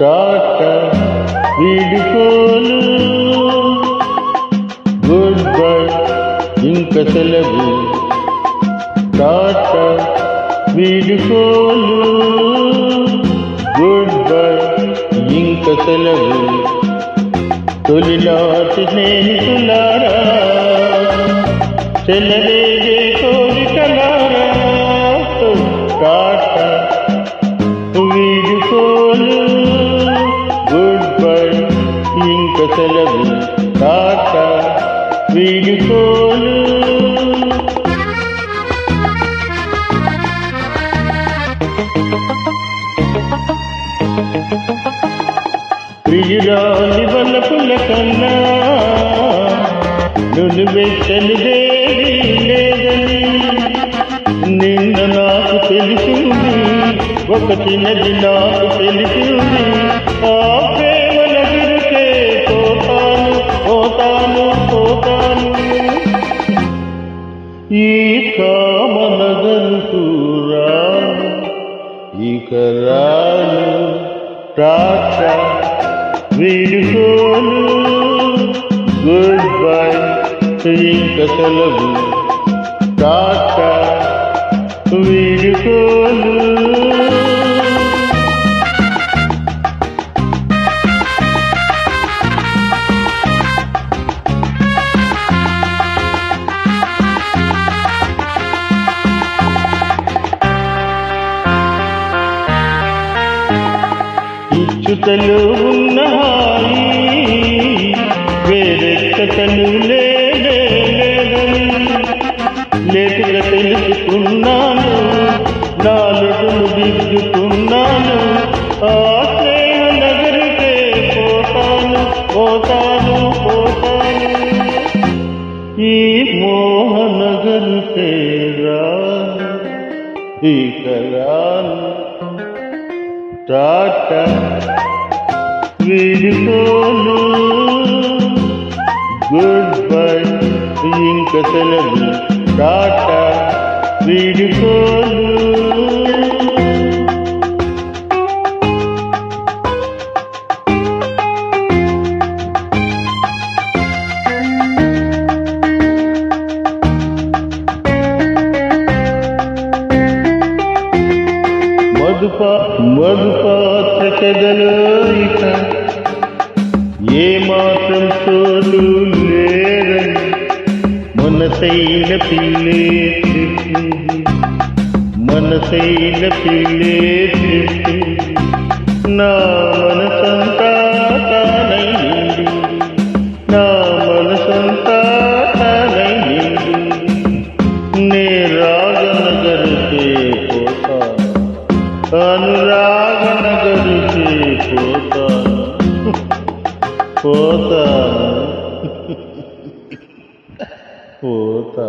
టాట వీడుకోలు good bye. ఇంక సెలవు. టాట వీడుకోలు గుడ్ బై. ఇంక సెలవు. తొలినాటి స్నేహితులారా చెల్లరేగే కోరికలా వీడుకోలు ప్రియురాలి వల్లపుల కన్నా నువ్వు వెచ్చనిదేది లేదని నిన్న నాకు తెలిసింది ఒక చిన్నది నాకు తెలిసింది. ఆ ఈ కామనగరుకు రాను ఇక రాను టాటా వీడుకోను. గుడ్ బై ఇంక సెలవు. టాటా వీడుకోను. ఇచ్చుతలు ఉన్న హాయి వేరెక్కతలు లేదే లేదని లేటుగా తెలుసుకున్నాను. నాలుగును దిద్దుకున్నాను ఆ స్నేహ నగరికే పోతాను పోతాను పోతాను. ఈ మోహనగరికే రాను ఇక రాను టాటా. వీడితోను గుడ్ బై ఇంక సెలవు టాటా. వీడితోను మధుప మధుపాత్ర కదలోరిక ఏ మాత్రం చోటు లేదని మనసైన పిల్లే చెప్పింది మనసైన పిల్లే పోతాను పోతా